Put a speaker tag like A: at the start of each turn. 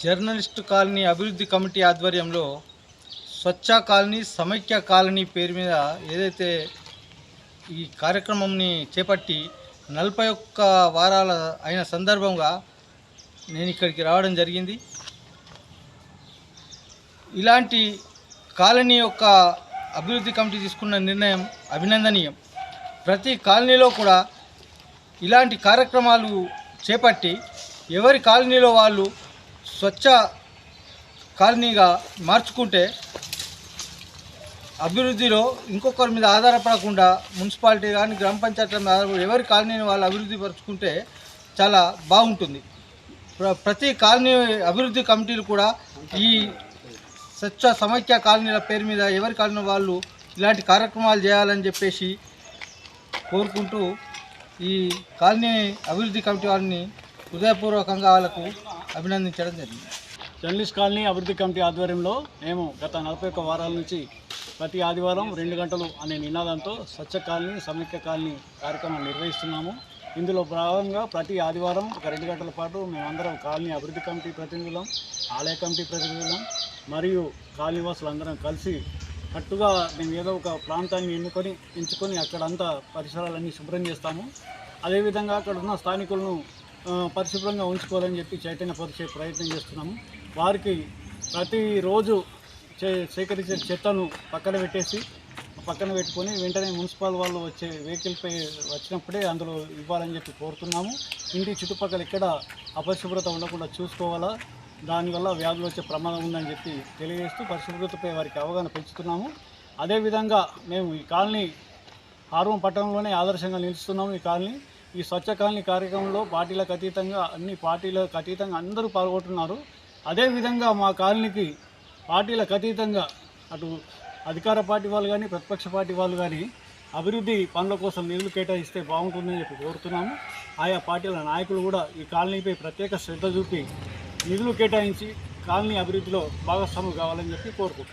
A: Journalist colony అభివృద్ధి committee ఆధ్వర్యంలో స్వచ్ఛ colony సమైక్య కాలనీ పేరు మీద ఏదైతే ఈ కార్యక్రమంని చేపట్టి నలభై ఒక్క వారాల అయిన సందర్భంగా నేను ఇక్కడికి రావడం జరిగింది. ఇలాంటి కాలనీ యొక్క అభివృద్ధి కమిటీ తీసుకున్న నిర్ణయం అభినందనీయం. ప్రతి కాలనీలో కూడా ఇలాంటి కార్యక్రమాలు చేపట్టి ఎవరి కాలనీలో వాళ్ళు స్వచ్ఛ కాలనీగా మార్చుకుంటే అభివృద్ధిలో ఇంకొకరి మీద ఆధారపడకుండా మున్సిపాలిటీ కానీ గ్రామ పంచాయతీల మీద ఆధారపడి ఎవరి కాలనీని వాళ్ళు అభివృద్ధి పరుచుకుంటే చాలా బాగుంటుంది. ప్ర- ప్రతి కాలనీ అభివృద్ధి కమిటీలు కూడా ఈ స్వచ్ఛ సమైక్య కాలనీల పేరు మీద ఎవరి కాలనీ వాళ్ళు ఇలాంటి కార్యక్రమాలు చేయాలని చెప్పేసి కోరుకుంటూ ఈ కాలనీ అభివృద్ధి కమిటీ వారిని హృదయపూర్వకంగా వాళ్ళకు అభినందించడం జరిగింది.
B: జర్నలిస్ట్ కాలనీ అభివృద్ధి కమిటీ ఆధ్వర్యంలో మేము గత నలభై ఒక్క వారాల నుంచి ప్రతి ఆదివారం రెండు గంటలు అనే నినాదంతో స్వచ్ఛ కాలనీ సమైక్య కాలనీ కార్యక్రమం నిర్వహిస్తున్నాము. ఇందులో భాగంగా ప్రతి ఆదివారం ఒక రెండు గంటల పాటు మేమందరం కాలనీ అభివృద్ధి కమిటీ ప్రతినిధులం ఆలయ కమిటీ ప్రతినిధులం మరియు కాలనీవాసులందరం అందరం కలిసి కట్టుగా మేము ఏదో ఒక ప్రాంతాన్ని ఎన్నుకొని ఎంచుకొని అక్కడంతా పరిసరాలన్నీ శుభ్రం చేస్తాము. అదేవిధంగా అక్కడ ఉన్న స్థానికులను పరిశుభ్రంగా ఉంచుకోవాలని చెప్పి చైతన్యపరిచే ప్రయత్నం చేస్తున్నాము. వారికి ప్రతిరోజు చే సేకరించే చెత్తను పక్కన పెట్టేసి పక్కన పెట్టుకొని వెంటనే మున్సిపల్ వాళ్ళు వచ్చే వెహికల్పై వచ్చినప్పుడే అందులో ఇవ్వాలని చెప్పి కోరుతున్నాము. ఇంటి చుట్టుపక్కల ఎక్కడ అపరిశుభ్రత ఉండకుండా చూసుకోవాలా దానివల్ల వ్యాధులు వచ్చే ప్రమాదం ఉందని చెప్పి తెలియజేస్తూ పరిశుభ్రతపై వారికి అవగాహన పెంచుతున్నాము. అదేవిధంగా మేము ఈ కాలనీ హార్వం పట్టణంలోనే ఆదర్శంగా నిలుస్తున్నాము ఈ కాలనీ. ఈ స్వచ్ఛ కాలనీ కార్యక్రమంలో పార్టీలకు అతీతంగా అన్ని పార్టీలకు అతీతంగా అందరూ పాల్గొంటున్నారు. అదేవిధంగా మా కాలనీకి పార్టీలకు అతీతంగా అటు అధికార పార్టీ వాళ్ళు కానీ ప్రతిపక్ష పార్టీ వాళ్ళు కానీ అభివృద్ధి పనుల కోసం నిధులు కేటాయిస్తే బాగుంటుందని చెప్పి కోరుతున్నాము. ఆయా పార్టీల నాయకులు కూడా ఈ కాలనీపై ప్రత్యేక శ్రద్ధ చూపి నిధులు కేటాయించి కాలనీ అభివృద్ధిలో భాగస్వాములు కావాలని చెప్పి కోరుకుంటున్నాం